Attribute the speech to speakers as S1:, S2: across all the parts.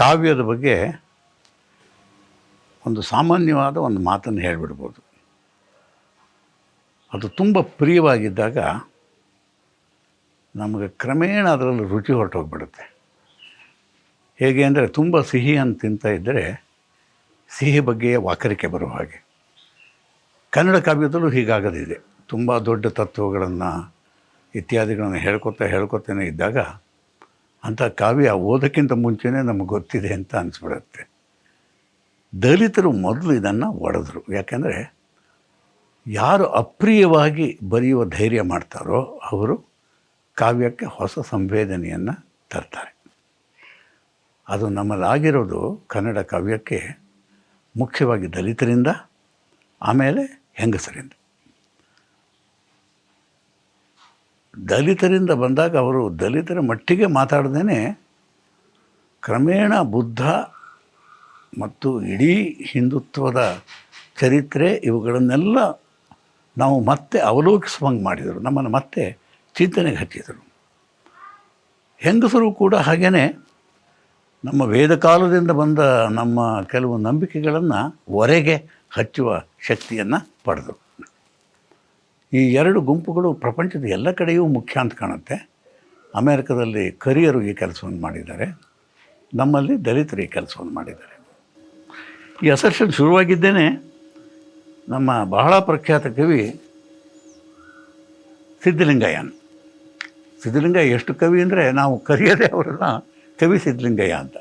S1: ಕಾವ್ಯದ ಬಗ್ಗೆ ಒಂದು ಸಾಮಾನ್ಯವಾದ ಒಂದು ಮಾತನ್ನು ಹೇಳಿಬಿಡ್ಬೋದು. ಅದು ತುಂಬ ಪ್ರಿಯವಾಗಿದ್ದಾಗ ನಮಗೆ ಕ್ರಮೇಣ ಅದರಲ್ಲಿ ರುಚಿ ಹೊರಟೋಗ್ಬಿಡುತ್ತೆ. ಹೇಗೆ ಅಂದರೆ ತುಂಬ ಸಿಹಿ ಅಂತ ತಿಂತ ಇದ್ದರೆ ಸಿಹಿ ಬಗ್ಗೆ ವಾಕರಿಕೆ ಬರುವ ಹಾಗೆ. ಕನ್ನಡ ಕಾವ್ಯದಲ್ಲೂ ಹೀಗಾಗದಿದೆ ತುಂಬ ದೊಡ್ಡ ತತ್ವಗಳನ್ನು, ಇತ್ಯಾದಿಗಳನ್ನು ಹೇಳ್ಕೊತಾ ಹೇಳ್ಕೊತಾನೆ ಇದ್ದಾಗ ಅಂಥ ಕಾವ್ಯ ಓದೋಕ್ಕಿಂತ ಮುಂಚೆನೇ ನಮಗೆ ಗೊತ್ತಿದೆ ಅಂತ ಅನಿಸ್ಬಿಡುತ್ತೆ. ದಲಿತರು ಮೊದಲು ಇದನ್ನು ಒಡೆದ್ರು. ಯಾಕೆಂದರೆ ಯಾರು ಅಪ್ರಿಯವಾಗಿ ಬರೆಯುವ ಧೈರ್ಯ ಮಾಡ್ತಾರೋ ಅವರು ಕಾವ್ಯಕ್ಕೆ ಹೊಸ ಸಂವೇದನೆಯನ್ನು ತರ್ತಾರೆ. ಅದು ನಮ್ಮಲ್ಲಾಗಿರೋದು ಕನ್ನಡ ಕಾವ್ಯಕ್ಕೆ ಮುಖ್ಯವಾಗಿ ದಲಿತರಿಂದ, ಆಮೇಲೆ ಹೆಂಗಸರಿಂದ. ದಲಿತರಿಂದ ಬಂದಾಗ ಅವರು ದಲಿತರ ಮಟ್ಟಿಗೆ ಮಾತಾಡ್ದೇ ಕ್ರಮೇಣ ಬುದ್ಧ ಮತ್ತು ಇಡೀ ಹಿಂದುತ್ವದ ಚರಿತ್ರೆ ಇವುಗಳನ್ನೆಲ್ಲ ನಾವು ಮತ್ತೆ ಅವಲೋಕಿಸುವಂಗೆ ಮಾಡಿದರು. ನಮ್ಮನ್ನು ಮತ್ತೆ ಚಿಂತನೆಗೆ ಹಚ್ಚಿದರು. ಹೆಂಗಸರು ಕೂಡ ಹಾಗೆಯೇ ನಮ್ಮ ವೇದಕಾಲದಿಂದ ಬಂದ ನಮ್ಮ ಕೆಲವು ನಂಬಿಕೆಗಳನ್ನು ಹೊರೆಗೆ ಹಚ್ಚುವ ಶಕ್ತಿಯನ್ನು ಪಡೆದರು. ಈ ಎರಡು ಗುಂಪುಗಳು ಪ್ರಪಂಚದ ಎಲ್ಲ ಕಡೆಯೂ ಮುಖ್ಯ ಅಂತ ಕಾಣುತ್ತೆ. ಅಮೇರಿಕದಲ್ಲಿ ಕರಿಯರು ಈ ಕೆಲಸವನ್ನು ಮಾಡಿದ್ದಾರೆ. ನಮ್ಮಲ್ಲಿ ದಲಿತರು ಈ ಕೆಲಸವನ್ನು ಮಾಡಿದ್ದಾರೆ. ಈ ಅಸರ್ಷನ್ ಶುರುವಾಗಿದ್ದೇನೆ. ನಮ್ಮ ಬಹಳ ಪ್ರಖ್ಯಾತ ಕವಿ ಸಿದ್ಧಲಿಂಗಯ್ಯನ್. ಸಿದ್ಧಲಿಂಗಯ್ಯ ಎಷ್ಟು ಕವಿ ಅಂದರೆ ನಾವು ಕರೆಯದೇ ಅವರನ್ನ ಕವಿ ಸಿದ್ಧಲಿಂಗಯ್ಯ ಅಂತ.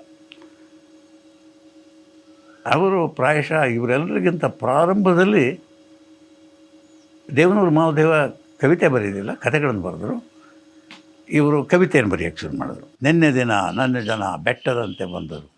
S1: ಅವರು ಪ್ರಾಯಶಃ ಇವರೆಲ್ಲರಿಗಿಂತ ಪ್ರಾರಂಭದಲ್ಲಿ ದೇವನೂರು ಮಹಾದೇವ ಕವಿತೆ ಬರೆಯೋದಿಲ್ಲ ಕಥೆಗಳನ್ನು ಬರೆದರು. ಇವರು ಕವಿತೆಯನ್ನು ಬರೆಯೋಕ್ಕೆ ಶುರು ಮಾಡಿದ್ರು. ನಿನ್ನೆ ದಿನ ನನ್ನ ಜನ ಬೆಟ್ಟದಂತೆ ಬಂದರು.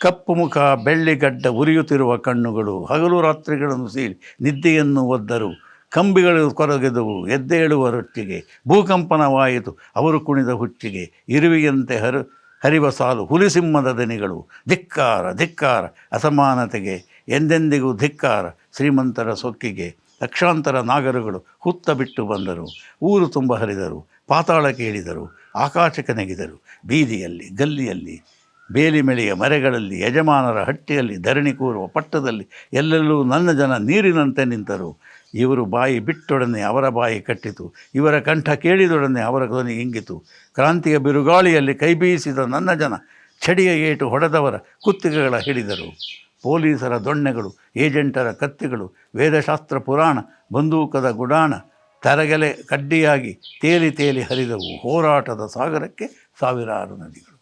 S1: ಕಪ್ಪು ಮುಖ ಬೆಳ್ಳಿಗಡ್ಡ ಉರಿಯುತ್ತಿರುವ ಕಣ್ಣುಗಳು, ಹಗಲು ರಾತ್ರಿಗಳನ್ನು ಸೇರಿ ನಿದ್ದೆಯನ್ನು ಒದ್ದರು. ಕಂಬಿಗಳು ಕೊರಗೆದವು ಎದ್ದೇಳುವ ರೊಟ್ಟಿಗೆ. ಭೂಕಂಪನವಾಯಿತು ಅವರು ಕುಣಿದ ಹುಚ್ಚಿಗೆ ಇರುವಿಯಂತೆ ಹರು, ಹರಿವ ಸಾಲು, ಹುಲಿಸಿಂಹದ ದನಿಗಳು. ಧಿಕ್ಕಾರ ಧಿಕ್ಕಾರ, ಅಸಮಾನತೆಗೆ, ಎಂದೆಂದಿಗೂ ಧಿಕ್ಕಾರ, ಶ್ರೀಮಂತರ ಸೊಕ್ಕಿಗೆ. ಲಕ್ಷಾಂತರ ನಾಗರುಗಳು ಹುತ್ತ ಬಿಟ್ಟು ಬಂದರು. ಊರು ತುಂಬ ಹರಿದರು. ಪಾತಾಳಕ್ಕೆ ಕೇಳಿದರು. ಆಕಾಶಕ್ಕೆ ನೆಗೆದರು ಬೀದಿಯಲ್ಲಿ, ಗಲ್ಲಿಯಲ್ಲಿ, ಬೇಲಿಮೆಳೆಯ ಮರೆಗಳಲ್ಲಿ, ಯಜಮಾನರ ಹಟ್ಟಿಯಲ್ಲಿ, ಧರಣಿ ಕೂರುವ ಪಟ್ಟದಲ್ಲಿ ಎಲ್ಲೆಲ್ಲೂ ನನ್ನ ಜನ ನೀರಿನಂತೆ ನಿಂತರು. ಇವರು ಬಾಯಿ ಬಿಟ್ಟೊಡನೆ ಅವರ ಬಾಯಿ ಕಟ್ಟಿತು. ಇವರ ಕಂಠ ಕೇಳಿದೊಡನೆ ಅವರ ಧ್ವನಿ ಇಂಗಿತು. ಕ್ರಾಂತಿಯ ಬಿರುಗಾಳಿಯಲ್ಲಿ ಕೈಬೀಸಿದ ನನ್ನ ಜನ ಚಡಿಯ ಏಟು ಹೊಡೆದವರ ಕುತ್ತಿಗೆಗಳ ಹಿಡಿದರು. ಪೊಲೀಸರ ದೊಣ್ಣೆಗಳು, ಏಜೆಂಟರ ಕತ್ತಿಗಳು, ವೇದಶಾಸ್ತ್ರ ಪುರಾಣ, ಬಂದೂಕದ ಗುಡಾಣ, ತರಗೆಲೆ ಕಡ್ಡಿಯಾಗಿ ತೇಲಿ ತೇಲಿ ಹರಿದವು ಹೋರಾಟದ ಸಾಗರಕ್ಕೆ ಸಾವಿರಾರು ನದಿಗಳು.